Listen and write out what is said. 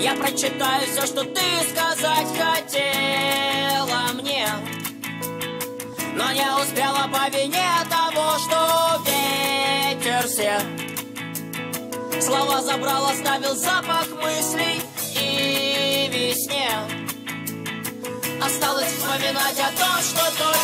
Я прочитаю все, что ты сказать хотела мне. Но не успела по вине того, что ветер все Слова забрал, оставил запах мыслей и весне. Осталось вспоминать о том, что только